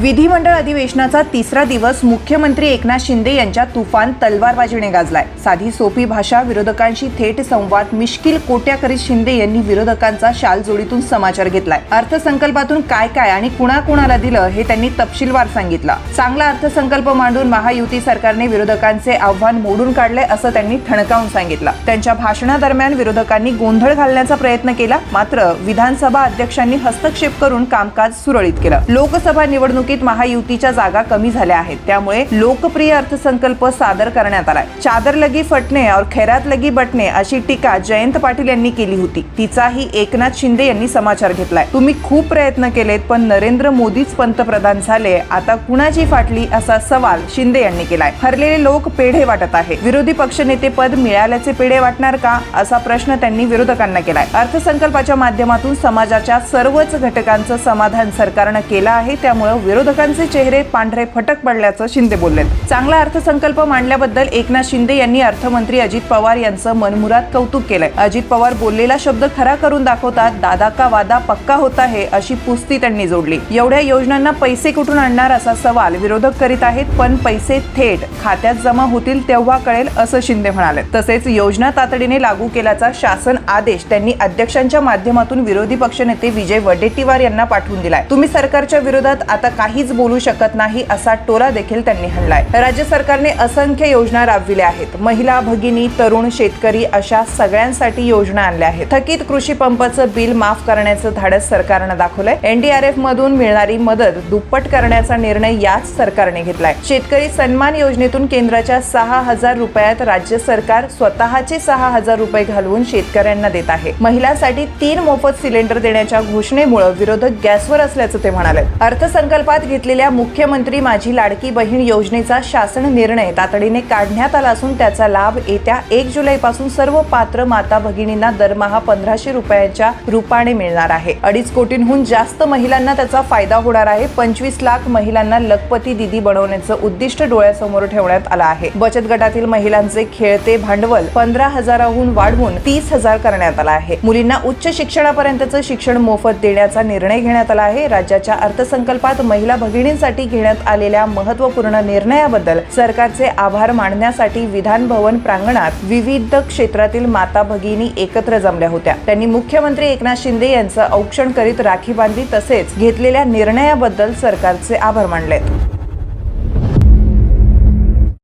विधिमंडळ अधिवेशनाचा तिसरा दिवस मुख्यमंत्री एकनाथ शिंदे यांच्या तुफान तलवारबाजीने गाजलाय. साधी सोपी भाषा विरोधकांशी थेट संवाद मिश्किल कोट्या करीत शिंदे यांनी विरोधकांचा शाल जोडीतून समाचार घेतलाय. अर्थसंकल्पातून काय काय आणि कुणाकुणाला दिलं हे त्यांनी तपशीलवार सांगितलं. चांगला अर्थसंकल्प मांडून महायुती सरकारने विरोधकांचे आव्हान मोडून काढले असं त्यांनी ठणकावून सांगितलं. त्यांच्या भाषणादरम्यान विरोधकांनी गोंधळ घालण्याचा प्रयत्न केला मात्र विधानसभा अध्यक्षांनी हस्तक्षेप करून कामकाज सुरळीत केलं. लोकसभा निवडणुकीत महायुतीच्या जागा कमी झाल्या आहेत. त्यामुळे लोकप्रिय अर्थसंकल्प सादर करण्यात आलाय. चादर लगी फटणे और खैरात लगी बटणे अशी टीका जयंत पाटील यांनी केली होती. तिचाही एकनाथ शिंदे यांनी समाचार घेतलाय. तुम्ही खूप प्रयत्न केलेत पण नरेंद्र मोदीच पंतप्रधान झाले. आता कुणाची फाटली असा सवाल शिंदे यांनी केलाय. हरलेले लोक पेढे वाटत आहे. विरोधी पक्षनेते पद मिळाल्याचे पेढे वाटणार का? असा प्रश्न त्यांनी विरोधकांना केलाय. अर्थसंकल्पाच्या माध्यमातून समाजाच्या सर्वच घटकांचं समाधान सरकारनं केलं आहे. त्यामुळे विरोधकांचे चेहरे पांढरे फटक पडल्याचं शिंदे बोलले चांगला अर्थसंकल्प मांडल्याबद्दल एकनाथ शिंदे यांनी अर्थमंत्री अजित पवार यांचं मनमुरात कौतुक केलंय. अजित पवार बोललेला शब्द खरा करून दाखवतात दादा का वादा पक्का होता है अशी पुस्ती त्यांनी जोडली. एवढ्या योजनांना पैसे कुठून आणणार असा सवाल विरोधक करीत आहेत पण पैसे थेट खात्यात जमा होतील तेव्हा कळेल असं शिंदे म्हणाले. तसेच योजना तातडीने लागू केल्याचा शासन आदेश त्यांनी अध्यक्षांच्या माध्यमातून विरोधी पक्षनेते विजय वडेट्टीवार यांना पाठवून दिलाय. तुम्ही सरकारच्या विरोधात आता काहीच बोलू शकत नाही असा टोला देखील त्यांनी हाणलाय. राज्य सरकारने असंख्य योजना राबविल्या आहेत. महिला भगिनी तरुण शेतकरी अशा सगळ्यांसाठी योजना आणल्या आहेत. थकीत कृषी पंपाचं बिल माफ करण्याचं धाडस सरकारनं दाखवलंय. एनडीआरएफ मधून मिळणारी मदत दुप्पट करण्याचा निर्णय याच सरकारने घेतलाय. शेतकरी सन्मान योजनेतून केंद्राच्या सहा हजार रुपयात राज्य सरकार स्वतःचे सहा हजार रुपये घालवून शेतकऱ्यांना देत आहे. महिलांसाठी तीन मोफत सिलेंडर देण्याच्या घोषणेमुळे विरोधक गॅसवर असल्याचं ते म्हणाले. अर्थसंकल्पात घेतलेल्या मुख्यमंत्री माझी लाडकी बहीण योजनेचा शासन निर्णय तातडीने काढण्यात आला असून त्याचा लाभ येत्या एक जुलै पासून सर्व पात्र माता भगिनींना दरमहा पंधराशे रुपयांच्या रूपाने मिळणार आहे. अडीच कोटींहून जास्त महिलांना त्याचा फायदा होणार आहे. पंचवीस लाख महिलांना लखपती दिदी बनवण्याचं उद्दिष्ट डोळ्यासमोर ठेवण्यात आलं आहे. बचत गटातील महिलांचे खेळते भांडवल पंधरा हजाराहून वाढवून तीस हजार करण्यात आला आहे. मुलींना उच्च शिक्षणापर्यंतचं शिक्षण मोफत देण्याचा निर्णय घेण्यात आला आहे. राज्याच्या अर्थसंकल्पात महिला महिला भगिनींसाठी घेण्यात आलेल्या महत्त्वपूर्ण निर्णयाबद्दल सरकारचे आभार मानण्यासाठी विधान भवन प्रांगणात विविध क्षेत्रातील माता भगिनी एकत्र जमल्या होत्या. त्यांनी मुख्यमंत्री एकनाथ शिंदे यांचं औक्षण करीत राखी बांधली तसेच घेतलेल्या निर्णयाबद्दल सरकारचे आभार मानलेत.